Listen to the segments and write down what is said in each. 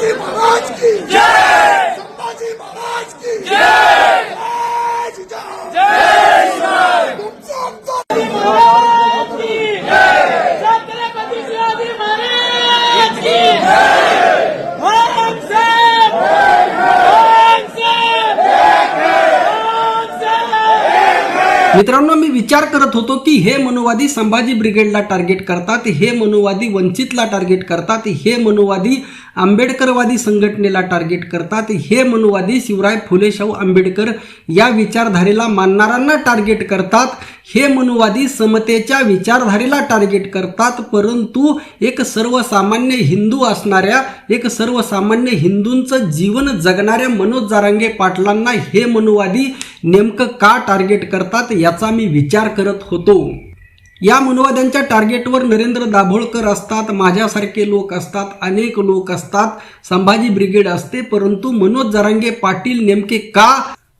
संभाजी महाराज की। जय। संभाजी महाराज की। जय। मित्रांनो मी विचार करत होतो की हे मनुवादी संभाजी ब्रिगेडला टार्गेट करतात हे मनुवादी वंचितला टार्गेट करतात हे मनुवादी आंबेडकरवादी संघटनेला टार्गेट करतात. हे मनुवादी शिवराय फुले शाहू आंबेडकर या विचारधारेला मानणाऱ्यांना टार्गेट करतात. हे मनुवादी समतेच्या विचारधारेला टार्गेट करतात. परंतु एक सर्वसामान्य हिंदू असणाऱ्या एक सर्वसामान्य हिंदूंचं जीवन जगणाऱ्या मनोज जारांगे पाटलांना हे मनुवादी नेमकं का टार्गेट करतात याचा मी विचार करत होतो. या मनुवाद्यांच्या टार्गेटवर नरेंद्र दाभोळकर असतात माझ्यासारखे लोक असतात अनेक लोक असतात संभाजी ब्रिगेड असते परंतु मनोज जरांगे पाटील नेमके का?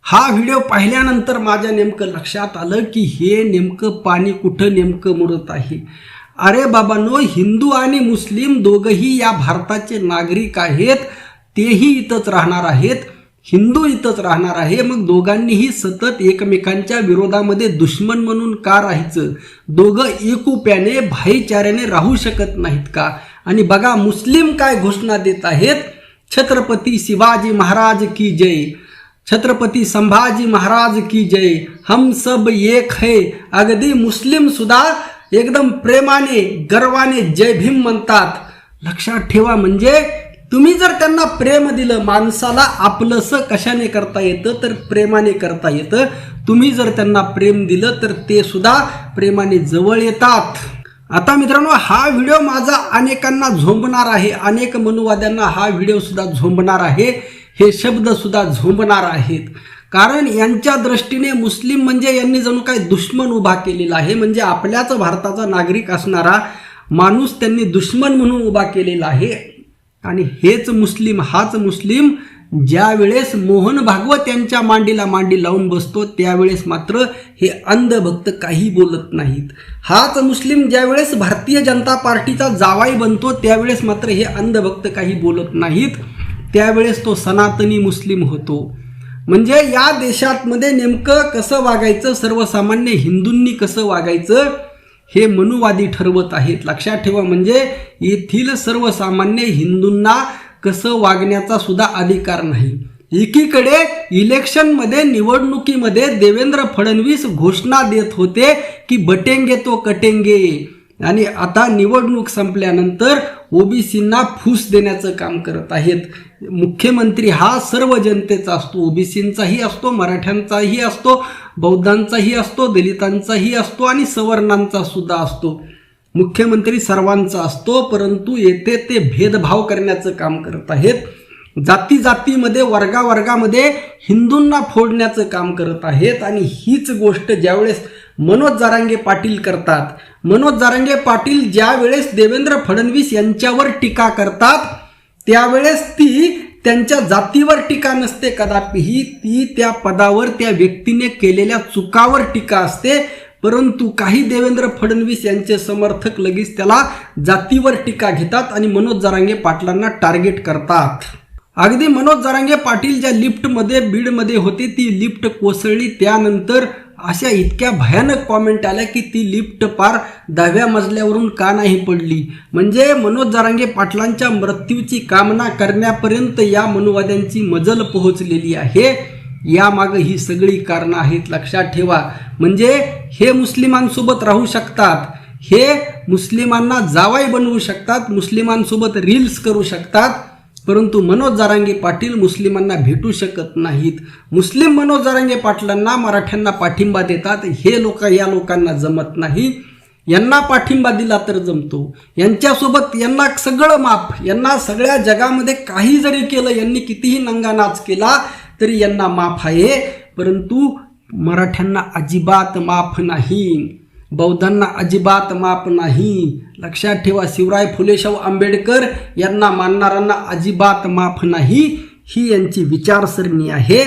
हा व्हिडिओ पाहिल्यानंतर माझ्या नेमकं लक्षात आलं की हे नेमकं पाणी कुठं नेमकं मुरत आहे? अरे बाबांनो हिंदू आणि मुस्लिम दोघंही या भारताचे नागरिक आहेत तेही इथंच राहणार आहेत. हिंदू इथंच राहणार आहे. मग दोघांनीही सतत एकमेकांच्या विरोधामध्ये दुश्मन म्हणून का राहायचं? दोघं एकुप्याने भाईचाऱ्याने राहू शकत नाहीत का? आणि बघा मुस्लिम काय घोषणा देत आहेत? छत्रपती शिवाजी महाराज की जय. छत्रपती संभाजी महाराज की जय. हम सब एक है. अगदी मुस्लिम सुद्धा एकदम प्रेमाने गर्वाने जय भीम म्हणतात. लक्षात ठेवा म्हणजे तुम्ही जर त्यांना प्रेम दिलं माणसाला आपलंसं कशाने करता येतं तर प्रेमाने करता येतं. तुम्ही जर त्यांना प्रेम दिलं तर ते सुद्धा प्रेमाने जवळ येतात. आता मित्रांनो हा व्हिडिओ माझा अनेकांना झोंबणार आहे. अनेक मनुवाद्यांना हा व्हिडिओ सुद्धा झोंबणार आहे. हे शब्द सुद्धा झोंबणार आहेत. कारण यांच्या दृष्टीने मुस्लिम म्हणजे यांनी जणू काय दुश्मन उभा केलेला आहे. म्हणजे आपल्याच भारताचा नागरिक असणारा माणूस त्यांनी दुश्मन म्हणून उभा केलेला आहे. आणि हेच मुस्लिम हाच मुस्लिम ज्या वेळेस मोहन भागवत यांच्या मांडीला मांडी लावून बसतो त्यावेळेस मात्र हे अंधभक्त काही बोलत नाहीत. हाच मुस्लिम ज्यावेळेस भारतीय जनता पार्टीचा जावाई बनतो त्यावेळेस मात्र हे अंधभक्त काही बोलत नाहीत. त्यावेळेस तो सनातनी मुस्लिम होतो. म्हणजे या देशातमध्ये नेमकं कसं वागायचं? सर्वसामान्य हिंदूंनी कसं वागायचं? हे मनुवादी ठरवत आहेत. लक्षात ठेवा म्हणजे येथील सर्वसामान्य हिंदूंना कसं वागण्याचा सुद्धा अधिकार नाही. एकीकडे इलेक्शनमध्ये निवडणुकीमध्ये देवेंद्र फडणवीस घोषणा देत होते की बटेंगे तो कटेंगे. आणि आता निवडणूक संपल्यानंतर ओबीसींना फूस देण्याचं काम करत आहेत. मुख्यमंत्री हा सर्व जनतेचा असतो. ओबीसींचाही असतो मराठ्यांचाही असतो बौद्धांचाही असतो दलितांचाही असतो आणि सवर्णांचा सुद्धा असतो. मुख्यमंत्री सर्वांचा असतो परंतु येथे ते भेदभाव करण्याचं काम करत आहेत. जाती जातीमध्ये वर्गावर्गामध्ये हिंदूंना फोडण्याचं काम करत आहेत आणि हीच गोष्ट ज्यावेळेस मनोज जारांगे पाटील करतात. मनोज जारांगे पाटील ज्या वेळेस देवेंद्र फडणवीस यांच्यावर टीका करतात त्यावेळेस ती त्यांच्या जातीवर टीका नसते. कदापिही ती त्या पदावर त्या व्यक्तीने केलेल्या चुकावर टीका असते. परंतु काही देवेंद्र फडणवीस यांचे समर्थक लगेच त्याला जातीवर टीका घेतात आणि मनोज जारांगे पाटलांना टार्गेट करतात. अगदी मनोज जारांगे पाटील ज्या लिफ्टमध्ये बीडमध्ये होते ती लिफ्ट कोसळली. त्यानंतर अशा इतक्या भयानक कॉमेंट आल्या की ती लिफ्ट पार दहाव्या मजल्यावरून का नाही पडली? म्हणजे मनोज जरांगे पाटलांच्या मृत्यूची कामना करण्यापर्यंत या मनुवाद्यांची मजल पोहोचलेली आहे. यामागं ही सगळी कारणं आहेत लक्षात ठेवा. म्हणजे हे मुस्लिमांसोबत राहू शकतात. हे मुस्लिमांना जावाई बनवू शकतात मुस्लिमांसोबत रील्स करू शकतात. परंतु मनोज जारांगे पाटील मुस्लिमांना भेटू शकत नाहीत. मुस्लिम मनोज जारांगे पाटलांना मराठ्यांना पाठिंबा देतात. हे लोक या लोकांना जमत नाही. यांना पाठिंबा दिला तर जमतो. यांच्यासोबत यांना सगळं माफ यांना सगळ्या जगामध्ये काही जरी केलं यांनी कितीही नंगानाच केला तरी यांना माफ आहे. परंतु मराठ्यांना अजिबात माफ नाही. बौद्धांना अजिबात माप नाही. लक्षात ठेवा शिवराय फुलेशाहू आंबेडकर यांना मानणाऱ्यांना अजिबात माफ नाही. ही यांची विचारसरणी आहे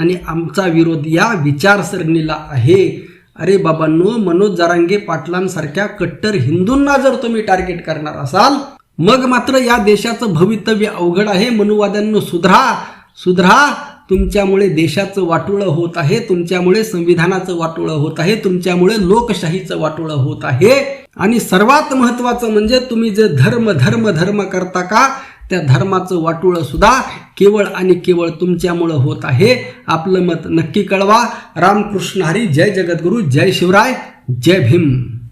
आणि आमचा विरोध या विचारसरणीला आहे. अरे बाबांनो मनोज जरांगे पाटलांसारख्या कट्टर हिंदूंना जर तुम्ही टार्गेट करणार असाल मग मात्र या देशाचं भवितव्य अवघड आहे. मनुवाद्यांनो सुधरा सुधरा. तुमच्यामुळे देशाचं वाटोळं होत आहे तुमच्यामुळे संविधानाचं वाटोळं होत आहे तुमच्यामुळे लोकशाहीचं वाटोळं होत आहे. आणि सर्वात महत्वाचं म्हणजे तुम्ही जे धर्म धर्म धर्म करता का त्या धर्माचं वाटोळं सुद्धा केवळ आणि केवळ तुमच्यामुळं होत आहे. आपलं मत नक्की कळवा. रामकृष्ण हरी जय जगद्गुरू जय शिवराय जय भीम.